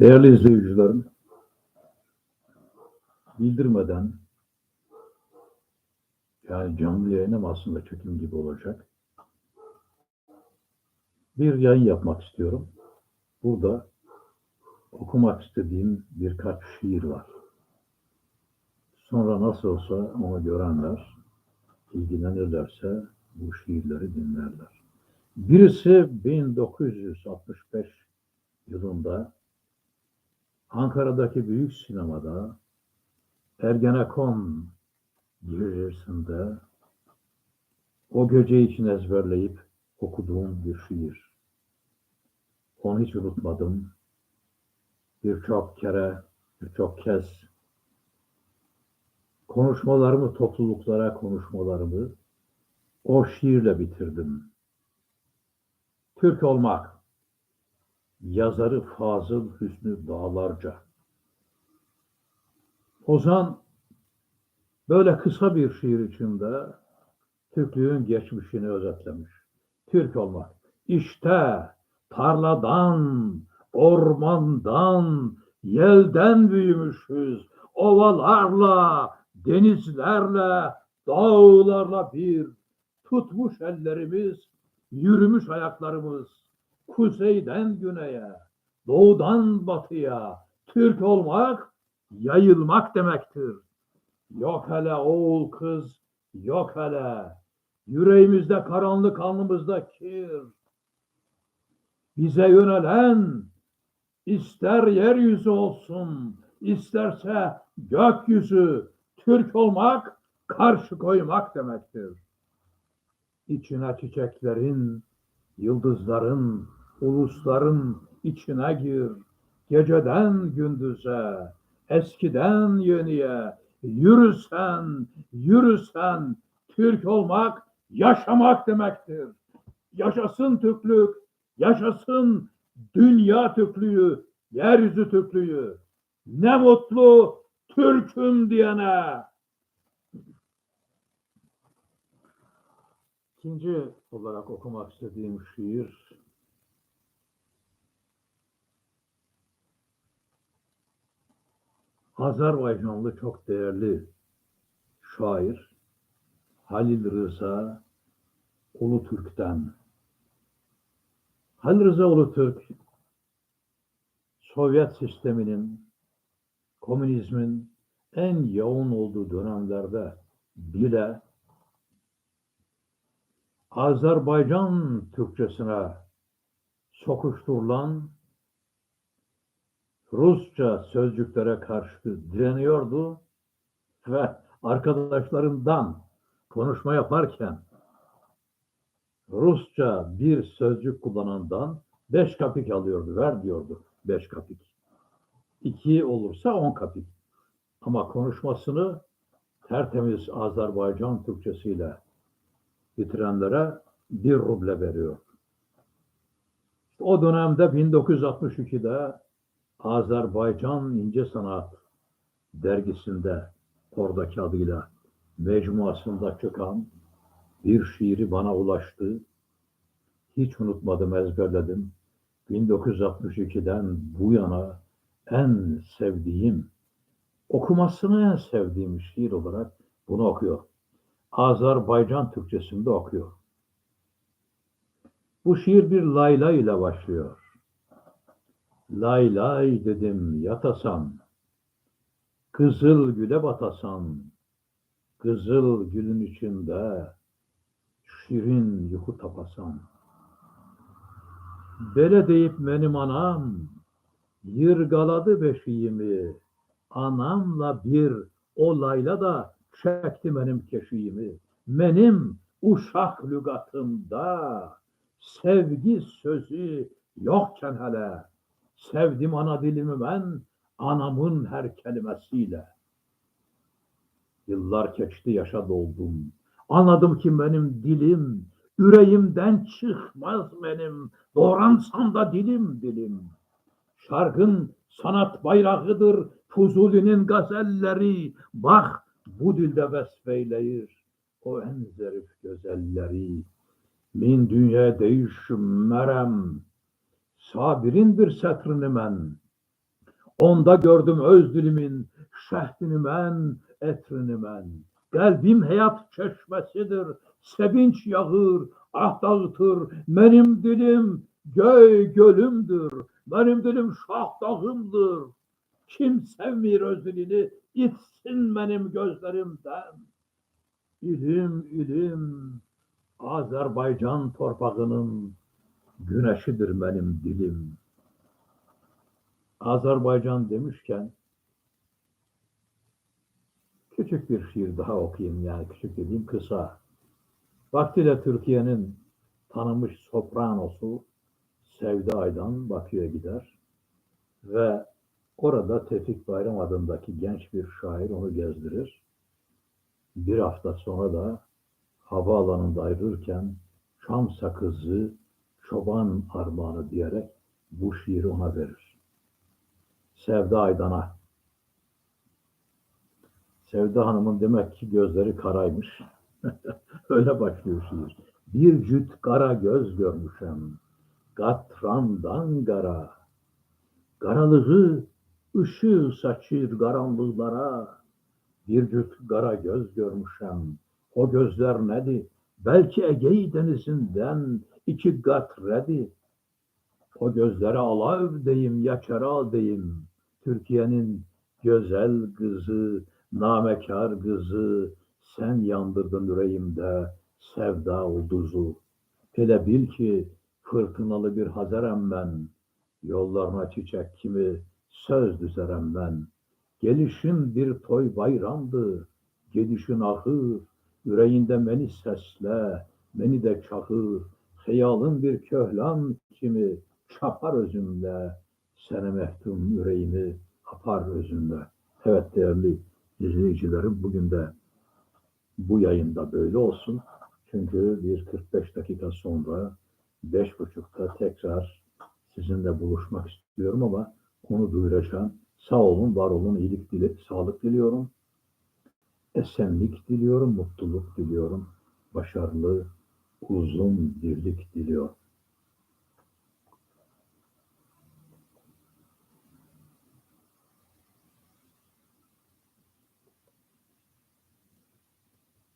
Değerli izleyicilerim, bildirmeden yani canlı yayınım aslında çekim gibi olacak. Bir yayın yapmak istiyorum. Burada okumak istediğim birkaç şiir var. Sonra nasıl olsa onu görenler ilgilenirlerse bu şiirleri dinlerler. Birisi 1965 yılında Ankara'daki büyük sinemada Ergenekon gecesinde o gece için ezberleyip okuduğum bir şiir. Onu hiç unutmadım. Birçok kere, birçok kez konuşmalarımı, topluluklara konuşmalarımı o şiirle bitirdim. Türk olmak, yazarı Fazıl Hüsnü Dağlarca. Ozan böyle kısa bir şiir içinde Türklüğün geçmişini özetlemiş. Türk olmak. İşte tarladan, ormandan, yelden büyümüşüz. Ovalarla, denizlerle, dağlarla bir. Tutmuş ellerimiz, yürümüş ayaklarımız. Kuzeyden güneye, doğudan batıya. Türk olmak, yayılmak demektir. Yok hele oğul kız, yok hele. Yüreğimizde karanlık, alnımızda kir. Bize yönelen ister yeryüzü olsun, isterse gökyüzü. Türk olmak, karşı koymak demektir. İçine çiçeklerin, yıldızların, ulusların içine gir. Geceden gündüze, eskiden yeniye, yürüsen, yürüsen, Türk olmak, yaşamak demektir. Yaşasın Türklük, yaşasın dünya Türklüğü, yeryüzü Türklüğü. Ne mutlu Türk'üm diyene. İkinci olarak okumak istediğim şiir Azerbaycanlı çok değerli şair Halil Rıza Ulutürk'ten. Halil Rıza Ulutürk Sovyet sisteminin, komünizmin en yoğun olduğu dönemlerde bile Azerbaycan Türkçesine sokuşturulan Rusça sözcüklere karşı direniyordu ve arkadaşlarından konuşma yaparken Rusça bir sözcük kullanandan beş kapik alıyordu, ver diyordu beş kapik. İki olursa on kapik. Ama konuşmasını tertemiz Azerbaycan Türkçesiyle bitirenlere bir ruble veriyor. O dönemde 1962'de Azerbaycan İnce Sanat dergisinde oradaki adıyla mecmuasında çıkan bir şiiri bana ulaştı. Hiç unutmadım, ezberledim. 1962'den bu yana en sevdiğim, okumasını en sevdiğim şiir olarak bunu okuyor. Azerbaycan Türkçesinde okuyor. Bu şiir bir layla ile başlıyor. Lay dedim yatasan, kızıl güle batasan, kızıl gülün içinde şirin yuku tapasan. Bele deyip benim anam, yırgaladı beşiğimi, anamla bir o layla da çekti benim keşiğimi. Benim uşak lügatımda sevgi sözü yokken hele sevdim ana dilimi ben anamın her kelimesiyle. Yıllar geçti yaşa doldum. Anladım ki benim dilim yüreğimden çıkmaz benim. Doğransam da dilim dilim. Şarkın sanat bayrağıdır Fuzuli'nin gazelleri. Bak bu dilde vesfeyleyir o en zarif güzelleri. Min dünya değişim merem, sabirin bir setrini men. Onda gördüm öz dilimin şehdini men, etrini men. Kalbim hayat çeşmesidir, sevinç yağır, ah dağıtır. Benim dilim göy gölümdür, benim dilim şah dağımdır. Kim sevmir öz dilini, itsin benim gözlerimden. İlim, ilim, Azerbaycan torpağının güneşidir benim dilim. Azerbaycan demişken küçük bir şiir daha okuyayım yani küçük dediğim kısa. Vaktiyle Türkiye'nin tanınmış sopranosu Sevda Aydan Bakü'ye gider ve orada Tevfik Bayram adındaki genç bir şair onu gezdirir. Bir hafta sonra da havaalanında ayrılırken çam sakızı, çoban armağanı diyerek bu şiiri ona verir. Sevda Aydan'a. Sevda Hanım'ın demek ki gözleri karaymış. Öyle başlıyor şiir. Bir cüt kara göz görmüşem. Katrandan kara. Karalığı ışığı saçır karanlıklara. Bir cüt kara göz görmüşem. O gözler nedir? Belki Ege denizinden iki kat redi. O gözleri alav deyim, yaşara deyim. Türkiye'nin güzel kızı, namekar kızı, sen yandırdın yüreğimde sevda ulduzu. Hele bil ki fırtınalı bir Hazarem ben, yollarına çiçek kimi söz düzerem ben. Gelişin bir toy bayramdı, gelişin ahır, yüreğinde beni sesle, beni de çağır. Hayalın bir köhlan kimi çapar özümle, sene mehtum yüreğimi apar özümle. Evet değerli izleyicilerim bugün de bu yayında böyle olsun. Çünkü bir 45 dakika sonra 5.30'da tekrar sizinle buluşmak istiyorum ama onu duyuracağım. Sağ olun, var olun, iyilik dili, sağlık diliyorum. Esenlik diliyorum, mutluluk diliyorum. Başarılı, uzun birlik diliyorum.